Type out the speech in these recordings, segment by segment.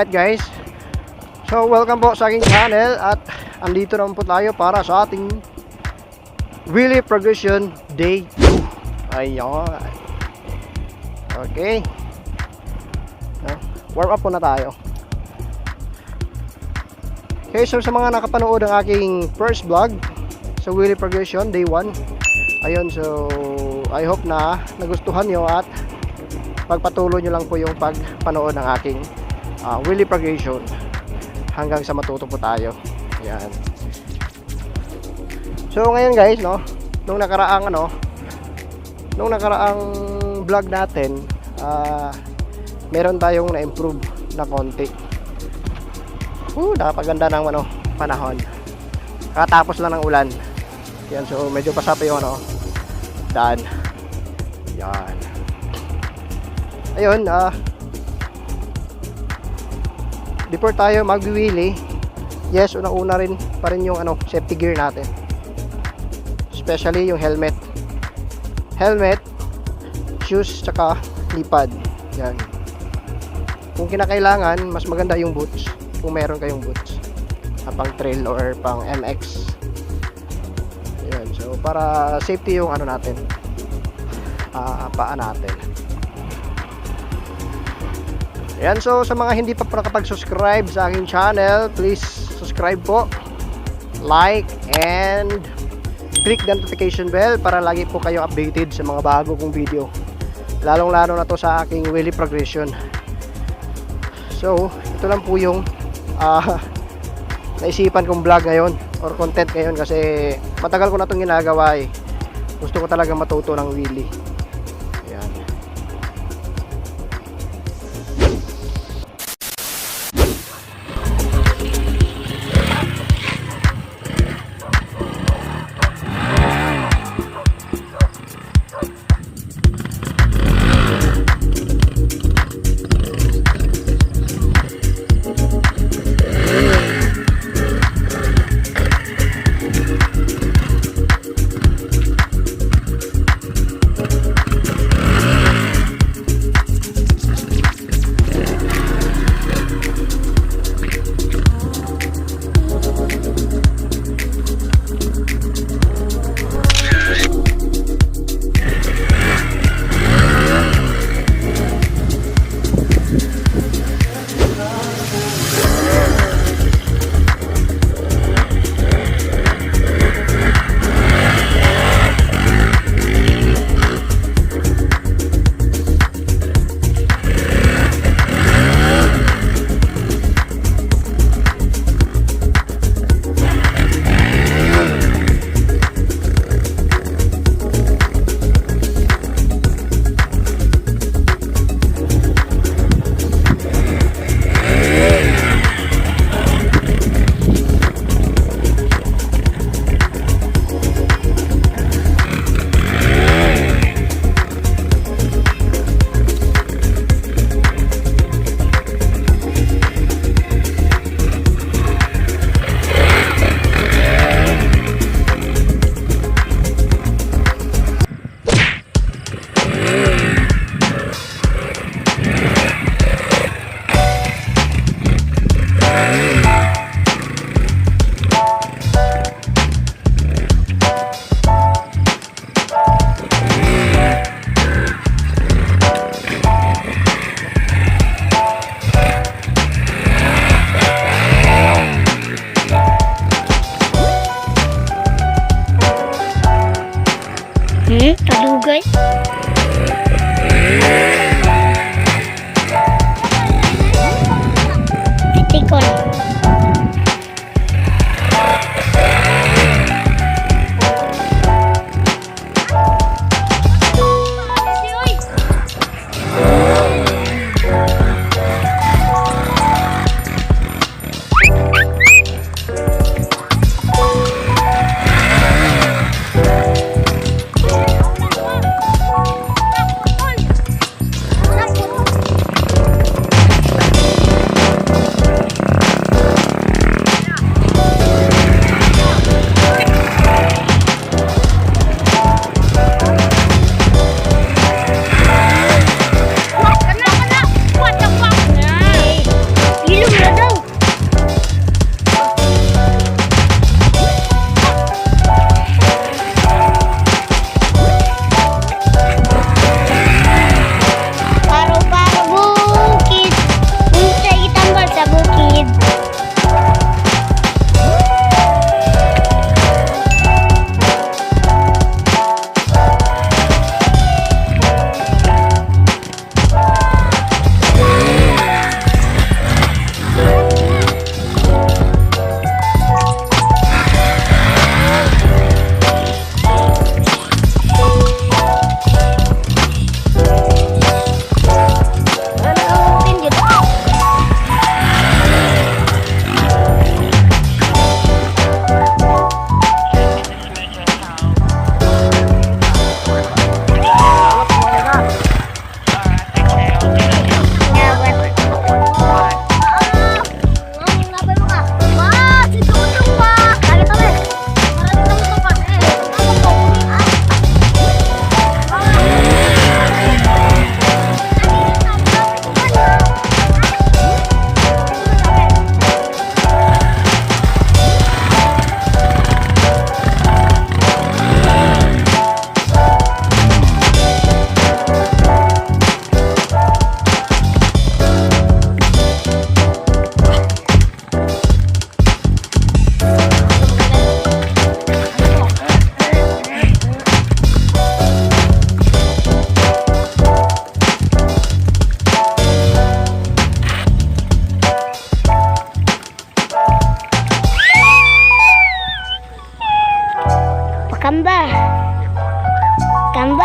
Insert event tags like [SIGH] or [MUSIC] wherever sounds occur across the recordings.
Alright guys. So welcome po sa aking channel at andito naman po tayo para sa ating Wheelie Progression Day 2. Ayun. Okay. No? Warm up po na tayo. Okay, so sa mga nakapanood ng aking first vlog sa Wheelie Progression Day 1. Ayun, so I hope na nagustuhan nyo at pagpatuloy nyo lang po yung pagpanood ng aking uh, Willy Progression hanggang sa matuto po tayo. Yan. So ngayon guys, no, nung nakaraang ano, nung nakaraang vlog natin, ah meron tayong na-improve na konti. Uh, nakapaganda ng ano, panahon. Katapos lang ng ulan. Yan, so medyo pasapa yung ano, daan. Yan. Ayun, ah before tayo magwiwili, yes, unang-una rin pa rin yung ano, safety gear natin. Especially yung helmet. Helmet, shoes, tsaka lipad. Yan. Kung kinakailangan, mas maganda yung boots. Kung meron kayong boots. Na pang trail or pang MX. Yan. So, para safety yung ano natin. ah paa natin. Ayan, so sa mga hindi pa po nakapag-subscribe sa aking channel, please subscribe po, like, and click the notification bell para lagi po kayo updated sa mga bago kong video. Lalong-lalo na to sa aking Willy Progression. So, ito lang po yung ah, naisipan kong vlog ngayon or content ngayon kasi matagal ko na itong ginagawa eh. Gusto ko talaga matuto ng Willy.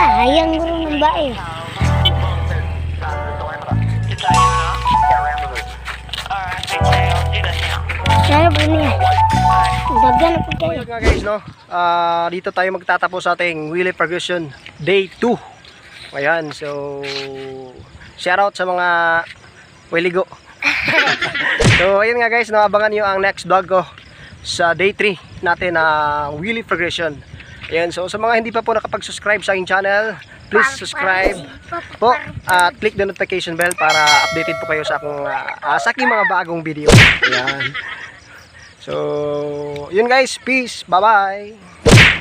Sayang guru ng bae. Sana po niya. Dagan na po kayo. Nga guys, no? Ah, dito tayo magtatapos sa ating Willie Ferguson Day 2. Ayan, so shout out sa mga Wiligo. [LAUGHS] so ayun nga guys, no, abangan nyo ang next vlog ko sa Day 3 natin na Willie Ferguson. Ayan, so sa mga hindi pa po nakapag-subscribe sa aking channel, please subscribe po at click the notification bell para updated po kayo sa akong ah, sa aking mga bagong video. Ayan. So, yun guys, peace. Bye-bye.